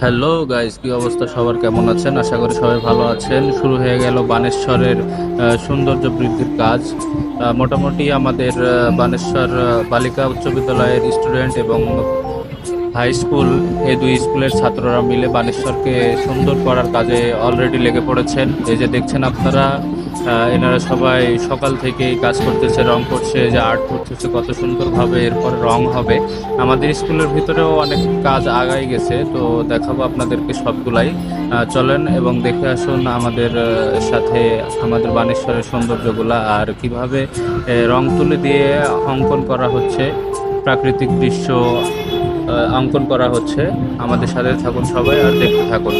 Hello guys কি অবস্থা? সবার কেমন আছেন? আশা করি সবাই ভালো আছেন। শুরু হয়ে গেল বানেশ্বরের সৌন্দর্য বৃদ্ধির কাজ। মোটামুটি আমাদের বানেশ্বর বালিকা উচ্চ বিদ্যালয়ের স্টুডেন্ট এবং হাই স্কুল এই দুই স্কুলের ছাত্ররা মিলে বানেশ্বরকে সুন্দর করার কাজে অলরেডি লেগে পড়েছেন। এই যে দেখছেন আপনারা এনারা সবাই সকাল থেকেই কাজ করতেছে, রং করছে, যে আর্ট করতেছে, কত সুন্দরভাবে এরপর রং হবে। আমাদের স্কুলের ভিতরেও অনেক কাজ আগাই গেছে, তো দেখাবো আপনাদেরকে সবগুলাই। চলেন এবং দেখে আসুন আমাদের সাথে আমাদের বানেশ্বরের সৌন্দর্যগুলা আর কীভাবে রং তুলি দিয়ে অঙ্কন করা হচ্ছে, প্রাকৃতিক দৃশ্য অঙ্কন করা হচ্ছে। আমাদের সাথে থাকুন সবাই আর দেখতে থাকুন।